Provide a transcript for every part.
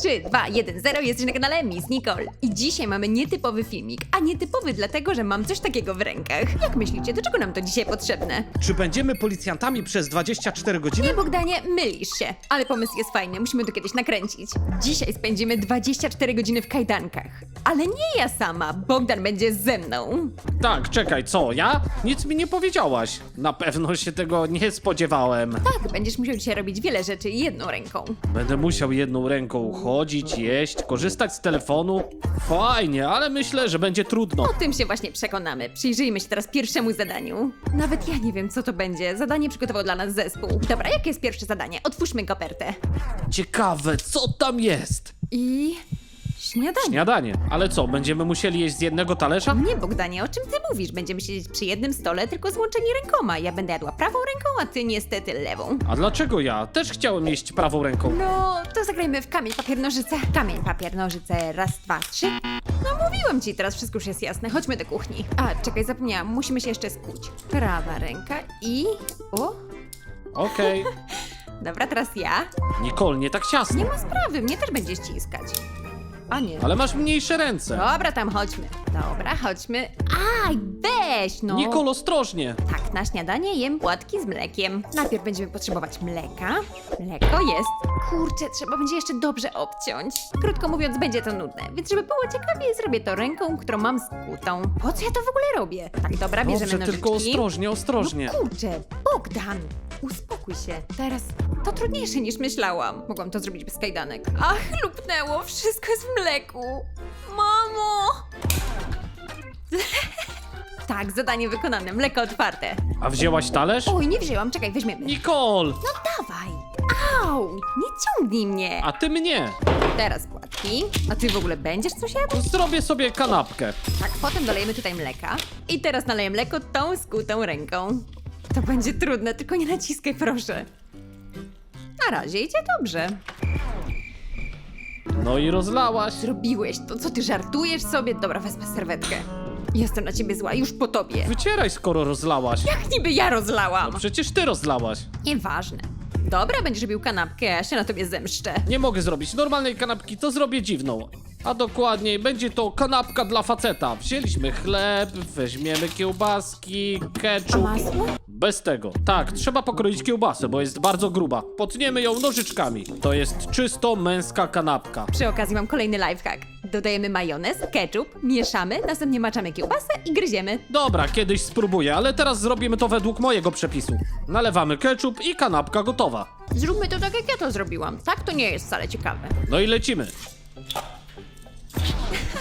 3, 2, 1, 0, jesteś na kanale Miss Nicole. I dzisiaj mamy nietypowy filmik, a nietypowy dlatego, że mam coś takiego w rękach. Jak myślicie, do czego nam to dzisiaj potrzebne? Czy będziemy policjantami przez 24 godziny? Nie, Bogdanie, mylisz się. Ale pomysł jest fajny, musimy to kiedyś nakręcić. Dzisiaj spędzimy 24 godziny w kajdankach. Ale nie ja sama, Bogdan będzie ze mną. Tak, czekaj, co, ja? Nic mi nie powiedziałaś. Na pewno się tego nie spodziewałem. Tak, będziesz musiał dzisiaj robić wiele rzeczy jedną ręką. Będę musiał jedną ręką chodzić, jeść, korzystać z telefonu. Fajnie, ale myślę, że będzie trudno. O tym się właśnie przekonamy. Przyjrzyjmy się teraz pierwszemu zadaniu. Nawet ja nie wiem, co to będzie. Zadanie przygotował dla nas zespół. Dobra, jakie jest pierwsze zadanie? Otwórzmy kopertę. Ciekawe, co tam jest? I... śniadanie. Śniadanie. Ale co, będziemy musieli jeść z jednego talerza? Nie, Bogdanie, o czym ty mówisz? Będziemy siedzieć przy jednym stole, tylko złączeni rękoma. Ja będę jadła prawą ręką, a ty niestety lewą. A dlaczego ja? Też chciałem jeść prawą ręką. No, to zagrajmy w kamień, papier, nożyce. Kamień, papier, nożyce. Raz, dwa, trzy. No, mówiłam ci, teraz wszystko już jest jasne. Chodźmy do kuchni. A, czekaj, zapomniałam. Musimy się jeszcze skuć. Prawa ręka i... O, Okej. dobra, teraz ja. Nicole, nie tak Nie ciasno. ma sprawy, mnie też będzie ściskać. A nie. Ale masz mniejsze ręce. Dobra, tam chodźmy. Dobra, chodźmy. Aj, weź no. Nicole, ostrożnie. Tak, na śniadanie jem płatki z mlekiem. Najpierw będziemy potrzebować mleka. Mleko jest. Kurczę, trzeba będzie jeszcze dobrze obciąć. Krótko mówiąc, będzie to nudne, więc żeby było ciekawiej, zrobię to ręką, którą mam skutą. Po co ja to w ogóle robię? Tak, dobra, bierzemy Dobrze, nożyczki. tylko ostrożnie, ostrożnie. No kurczę, Bogdan, uspokój się. Teraz to trudniejsze niż myślałam. Mogłam to zrobić bez kajdanek. Ach, lupnęło, wszystko jest w mleku. Mamo! tak, zadanie wykonane, mleko otwarte. A wzięłaś talerz? Oj, nie wzięłam, czekaj, weźmiemy. Nicole! No dawaj! Au! Nie ciągnij mnie! A ty mnie! Teraz płatki. A ty w ogóle będziesz coś jadł? Zrobię sobie kanapkę. Tak, potem dolejemy tutaj mleka. I teraz naleję mleko tą skutą ręką. To będzie trudne, tylko nie naciskaj, proszę. Na razie idzie dobrze. No i rozlałaś. Zrobiłeś to, co ty żartujesz sobie? Dobra, wezmę serwetkę. Jestem na ciebie zła, już po tobie. Wycieraj, skoro rozlałaś. Jak niby ja rozlałam? No przecież ty rozlałaś. Nieważne. Dobra, będziesz robił kanapkę, a ja się na tobie zemszczę. Nie mogę zrobić normalnej kanapki, to zrobię dziwną. A dokładniej, będzie to kanapka dla faceta. Wzięliśmy chleb, weźmiemy kiełbaski, ketchup. masło? Bez tego. Tak, trzeba pokroić kiełbasę, bo jest bardzo gruba. Potniemy ją nożyczkami. To jest czysto męska kanapka. Przy okazji mam kolejny lifehack. Dodajemy majonez, ketchup, mieszamy, następnie maczamy kiełbasę i gryziemy. Dobra, kiedyś spróbuję, ale teraz zrobimy to według mojego przepisu. Nalewamy ketchup i kanapka gotowa. Zróbmy to tak, jak ja to zrobiłam. Tak to nie jest wcale ciekawe. No i lecimy.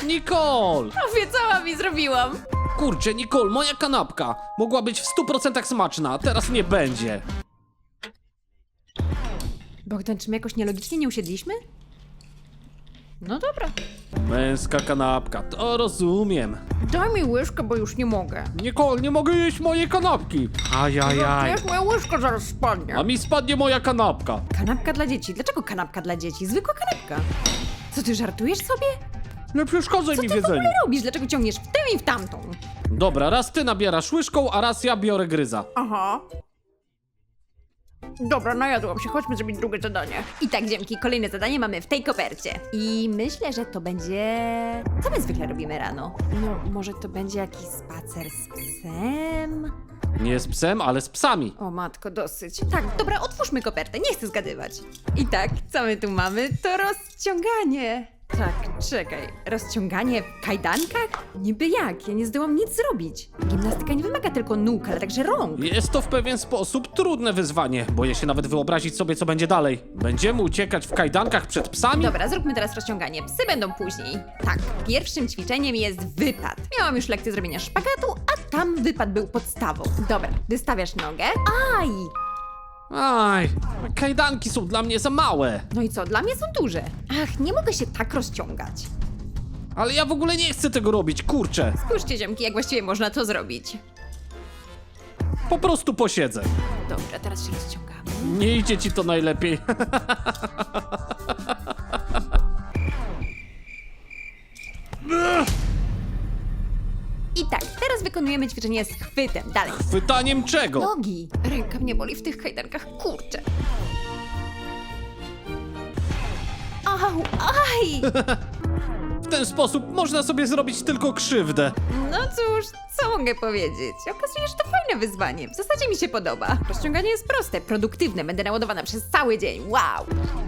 Nicole! Obiecałam i zrobiłam. Kurczę, Nicole, moja kanapka mogła być w 100% smaczna, a teraz nie będzie. Bogdan, czy my jakoś nielogicznie nie usiedliśmy? No dobra. Męska kanapka, to rozumiem. Daj mi łyżkę, bo już nie mogę. Nicole, nie mogę jeść mojej kanapki. Ajajaj. Wiesz, moja łyżka zaraz spadnie. A mi spadnie moja kanapka. Kanapka dla dzieci. Dlaczego kanapka dla dzieci? Zwykła kanapka. Co ty żartujesz sobie? Nie przeszkadzaj Co mi w ty w ogóle robisz? Dlaczego ciągniesz w tę i w tamtą? Dobra, raz ty nabierasz łyżką, a raz ja biorę gryza. Aha. Dobra, najadłam się. Chodźmy zrobić drugie zadanie. I tak, dziemki, kolejne zadanie mamy w tej kopercie. I myślę, że to będzie... Co my zwykle robimy rano? No, może to będzie jakiś spacer z psem? Nie z psem, ale z psami. O matko, dosyć. Tak, dobra, otwórzmy kopertę, nie chcę zgadywać. I tak, co my tu mamy? To rozciąganie. Tak, czekaj, rozciąganie w kajdankach? Niby jak? Ja nie zdołam nic zrobić. Gimnastyka nie wymaga tylko nóg, ale także rąk. Jest to w pewien sposób trudne wyzwanie. Boję się nawet wyobrazić sobie, co będzie dalej. Będziemy uciekać w kajdankach przed psami? Dobra, zróbmy teraz rozciąganie. Psy będą później. Tak, pierwszym ćwiczeniem jest wypad. Miałam już lekcję zrobienia szpagatu, a tam wypad był podstawą. Dobra, wystawiasz nogę. Aj! Aj, kajdanki są dla mnie za małe. No i co, dla mnie są duże. Ach, nie mogę się tak rozciągać. Ale ja w ogóle nie chcę tego robić, kurczę. Spójrzcie, ziomki, jak właściwie można to zrobić. Po prostu posiedzę. Dobra, teraz się rozciągamy. Nie idzie ci to najlepiej. I tak, teraz wykonujemy ćwiczenie z chwytem. Dalej. Pytaniem czego? Nogi. Ręka mnie boli w tych kajdankach, kurczę. Au, aj! W ten sposób można sobie zrobić tylko krzywdę. No cóż, co mogę powiedzieć? Okazuje się, że to fajne wyzwanie. W zasadzie mi się podoba. Rozciąganie jest proste, produktywne, będę naładowana przez cały dzień. Wow!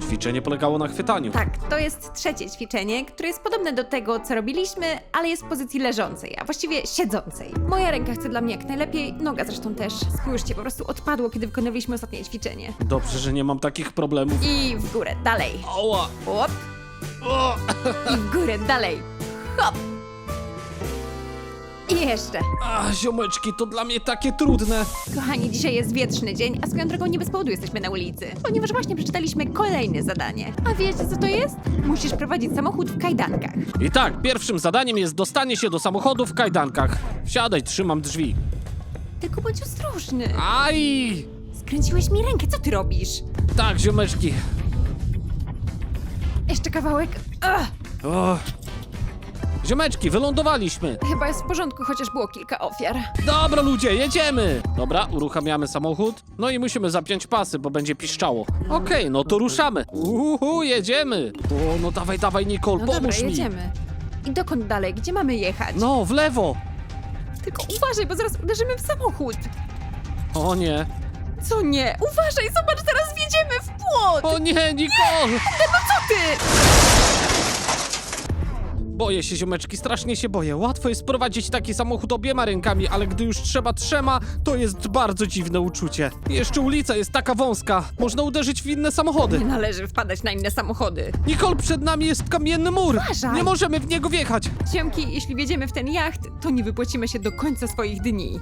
Ćwiczenie polegało na chwytaniu. Tak, to jest trzecie ćwiczenie, które jest podobne do tego, co robiliśmy, ale jest w pozycji leżącej, a właściwie siedzącej. Moja ręka chce dla mnie jak najlepiej, noga zresztą też. Spójrzcie, po prostu odpadło, kiedy wykonywaliśmy ostatnie ćwiczenie. Dobrze, że nie mam takich problemów. I w górę, dalej. Oła! Hop. O! I w górę, dalej. Hop. I jeszcze. A, ziomeczki, to dla mnie takie trudne. Kochani, dzisiaj jest wietrzny dzień, a swoją drogą nie bez powodu jesteśmy na ulicy, ponieważ właśnie przeczytaliśmy kolejne zadanie. A wiecie co to jest? Musisz prowadzić samochód w kajdankach. I tak, pierwszym zadaniem jest dostanie się do samochodu w kajdankach. Wsiadaj, trzymam drzwi. Tylko bądź ostrożny. Aj! Skręciłeś mi rękę, co ty robisz? Tak, ziomeczki. Jeszcze kawałek. Ugh, O. Ziomeczki, wylądowaliśmy. chyba jest w porządku, chociaż było kilka ofiar. Dobra, ludzie, jedziemy! Dobra, uruchamiamy samochód. No i musimy zapiąć pasy, bo będzie piszczało. Okej, no to ruszamy. Uhu, jedziemy. O, no dawaj, dawaj, Nicole, No dobra, pomóż mi. jedziemy. I dokąd dalej? Gdzie mamy jechać? No, w lewo. Tylko uważaj, bo zaraz uderzymy w samochód. O nie. Co nie? Uważaj, zobacz, zaraz wjedziemy w płot! O nie, Nicole! Co ty? Boję się, ziomeczki, strasznie się boję. Łatwo jest prowadzić taki samochód obiema rękami, ale gdy już trzeba trzema, to jest bardzo dziwne uczucie. Jeszcze ulica jest taka wąska. Można uderzyć w inne samochody. Nie należy wpadać na inne samochody. Nicole, przed nami jest kamienny mur. Uważaj. Nie możemy w niego wjechać. Ziomki, jeśli wjedziemy w ten jacht, to nie wypłacimy się do końca swoich dni.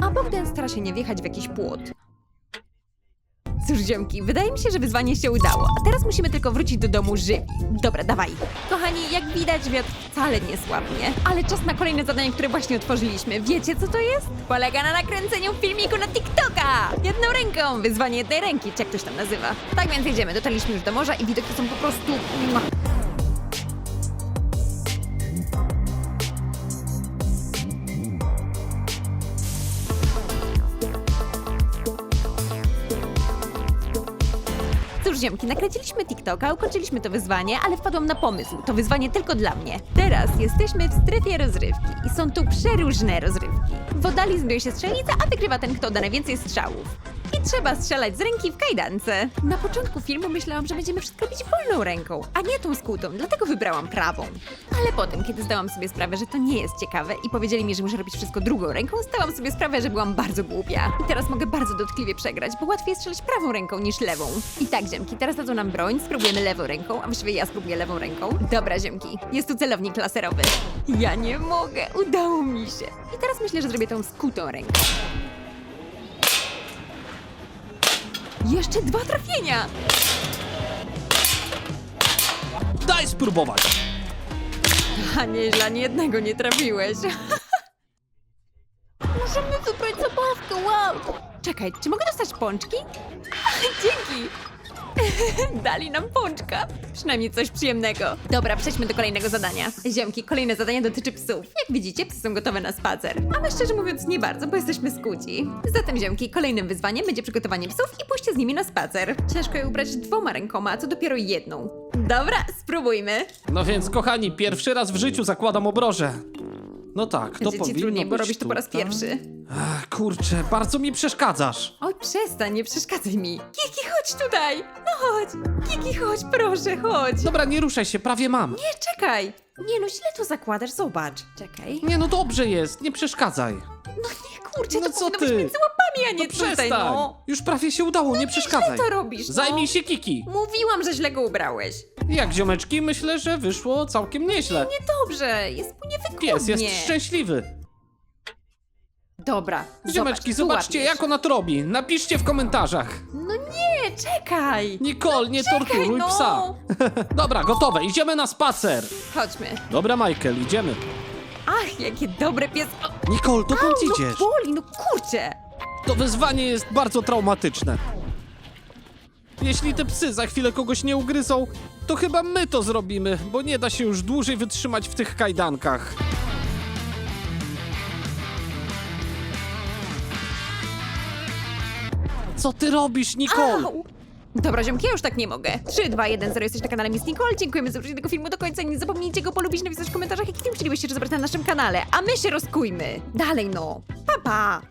A Bogdan stara się nie wjechać w jakiś płot. Cóż, ziomki, wydaje mi się, że wyzwanie się udało, a teraz musimy tylko wrócić do domu żywi. Dobra, dawaj. Kochani, jak widać, wiatr wcale nie słabnie, ale czas na kolejne zadanie, które właśnie otworzyliśmy. Wiecie, co to jest? Polega na nakręceniu filmiku na TikToka! Jedną ręką, wyzwanie jednej ręki, czy jak ktoś tam nazywa. Tak więc jedziemy, dotarliśmy już do morza i widoki są po prostu... Cóż, ziomki, nakręciliśmy TikToka, ukończyliśmy to wyzwanie, ale wpadłam na pomysł. To wyzwanie tylko dla mnie. Teraz jesteśmy w strefie rozrywki i są tu przeróżne rozrywki. W oddali się strzelnica, a wygrywa ten, kto da najwięcej strzałów. Trzeba strzelać z ręki w kajdance. Na początku filmu myślałam, że będziemy wszystko robić wolną ręką, a nie tą skutą, dlatego wybrałam prawą. Ale potem, kiedy zdałam sobie sprawę, że to nie jest ciekawe i powiedzieli mi, że muszę robić wszystko drugą ręką, zdałam sobie sprawę, że byłam bardzo głupia. I teraz mogę bardzo dotkliwie przegrać, bo łatwiej jest strzelać prawą ręką niż lewą. I tak, ziemki, teraz dadzą nam broń, spróbujemy lewą ręką, a właściwie ja spróbuję lewą ręką. Dobra, ziemki, jest tu celownik laserowy. Ja nie mogę, udało mi się. I teraz myślę, że zrobię tą skutą ręką. Jeszcze dwa trafienia! Daj spróbować. A nieźle, ani jednego nie trafiłeś. Możemy wybrać zabawkę, wow! Czekaj, czy mogę dostać pączki? Dzięki! Dali nam pączka. Przynajmniej coś przyjemnego. Dobra, przejdźmy do kolejnego zadania. Ziomki, kolejne zadanie dotyczy psów. Jak widzicie, psy są gotowe na spacer. A my szczerze mówiąc nie bardzo, bo jesteśmy skuci. Zatem, ziomki, kolejnym wyzwaniem będzie przygotowanie psów i pójście z nimi na spacer. Ciężko je ubrać dwoma rękoma, a co dopiero jedną. Dobra, spróbujmy. No więc, kochani, pierwszy raz w życiu zakładam obroże. No tak, to Będzie ci powinno trudniej, bo być robisz to po raz tutaj. pierwszy. Ach, kurczę, bardzo mi przeszkadzasz. Oj, przestań, nie przeszkadzaj mi. Kiki, chodź tutaj! No chodź! Kiki, chodź, proszę, chodź! Dobra, nie ruszaj się, prawie mam. Nie, czekaj! Nie no, źle to zakładasz, zobacz. Czekaj. Nie, no dobrze jest, nie przeszkadzaj. No nie, kurczę, No to co powinno ty? być między łapami, a nie No tutaj, przestań. no. Już prawie się udało, nie przeszkadzaj. Źle to robisz, no. Zajmij się Kiki. Mówiłam, że źle go ubrałeś. Jak ziomeczki, myślę, że wyszło całkiem nieźle. Niedobrze, jest mu niewygodnie. Pies jest szczęśliwy. Dobra, Ziomeczki, zobacz, tu zobaczcie łapiesz. jak ona to robi. Napiszcie w komentarzach. No nie, czekaj! Nicole, nie Czekaj, torturuj no. psa. Dobra, gotowe, idziemy na spacer. Chodźmy. Dobra, Michael, idziemy. Ach, jakie dobre pies... O, Nicole, dokąd au, no idziesz? boli, no kurczę! To wyzwanie jest bardzo traumatyczne. Jeśli te psy za chwilę kogoś nie ugryzą, to chyba my to zrobimy, bo nie da się już dłużej wytrzymać w tych kajdankach. Co ty robisz, Nicole? Au! Dobra, ziomki, ja już tak nie mogę. 3, 2, 1, 0, jesteś na kanale Miss Nicole. Dziękujemy za obejrzenie tego filmu do końca. Nie zapomnijcie go polubić, napisać w komentarzach, jaki film chcielibyście, zobaczyć na naszym kanale. A my się rozkujmy. Dalej no. Pa, pa.